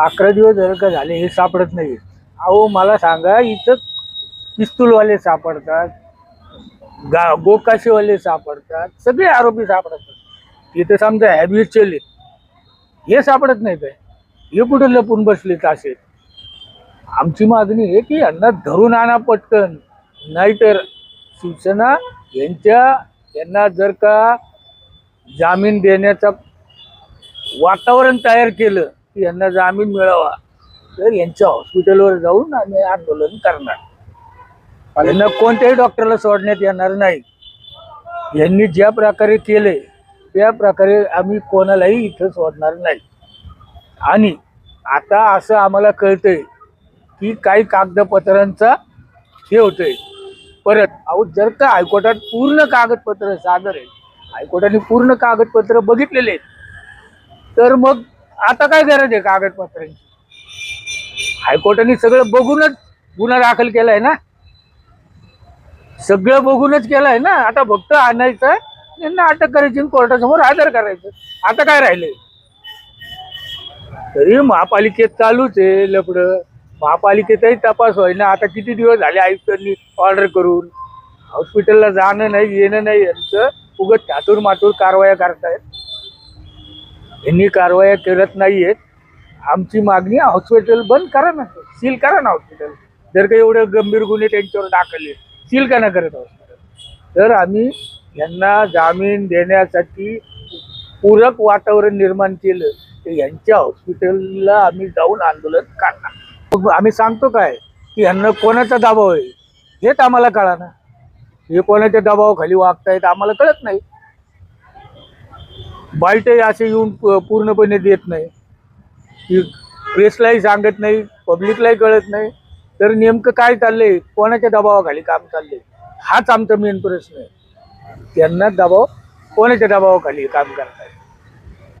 अकरा दिवस जर का झाले हे सापडत नाही अहो मला सांगा इथं पिस्तूलवाले सापडतात गा गोकाशीवाले सापडतात सगळे आरोपी सापडतात. इथं समजा हॅबिच्युअल हे सापडत नाही काय हे कुठे लपून बसले असे आमची मागणी आहे की यांना धरून आणा पटकन. नाहीतर शिवसेना यांच्या यांना जर का जामीन देण्याचा वातावरण तयार केलं की यांना जामीन मिळावा तर यांच्या हॉस्पिटलवर जाऊन आम्ही आंदोलन करणार. यांना कोणत्याही डॉक्टरला सोडण्यात येणार नाही. यांनी ज्या प्रकारे केले त्या प्रकारे आम्ही कोणालाही इथं सोडणार नाही. आणि आता असं आम्हाला कळतंय की काही कागदपत्रांचा हे होतंय. परत अहो जर का हायकोर्टात पूर्ण कागदपत्र सादर आहे हायकोर्टाने पूर्ण कागदपत्र बघितलेले आहेत तर मग आता काय गरज आहे कागदपत्रांची? हायकोर्टाने सगळं बघूनच गुन्हा दाखल केलाय ना? सगळं बघूनच केलंय ना? आता फक्त आणायचं यांना अटक करायची कोर्टासमोर हजर करायचं. आता काय राहिलंय? तरी महापालिकेत चालूच आहे लपड महापालिकेतही तपास होईना. आता किती दिवस झाले आयुक्तांनी ऑर्डर करून? हॉस्पिटलला जाणं नाही येणं नाही यांचं उगत ठातूर मातूर कारवाया करतायत. यांनी कारवाया करत नाही आहेत आमची मागणी हॉस्पिटल बंद करा ना. सील करा ना हॉस्पिटल जर काही एवढे गंभीर गुन्हे त्यांच्यावर दाखल सील का ना करत हॉस्पिटल तर आम्ही यांना जामीन देण्यासाठी पूरक वातावरण निर्माण केलं तर यांच्या हॉस्पिटलला आम्ही जाऊन आंदोलन करणार. मग आम्ही सांगतो काय की यांना कोणाचा दबाव आहे हेच आम्हाला कळा ना. हे कोणाच्या दबावाखाली वागतायत आम्हाला कळत नाही. बाईटही असे येऊन प- पूर्णपणे देत नाही. की प्रेसलाही सांगत नाही पब्लिकलाही कळत नाही. तर नेमकं काय चाललंय? कोणाच्या दबावाखाली काम चाललंय? हाच आमचा मेन प्रश्न आहे. त्यांना दबाव कोणाच्या दबावाखाली काम करताय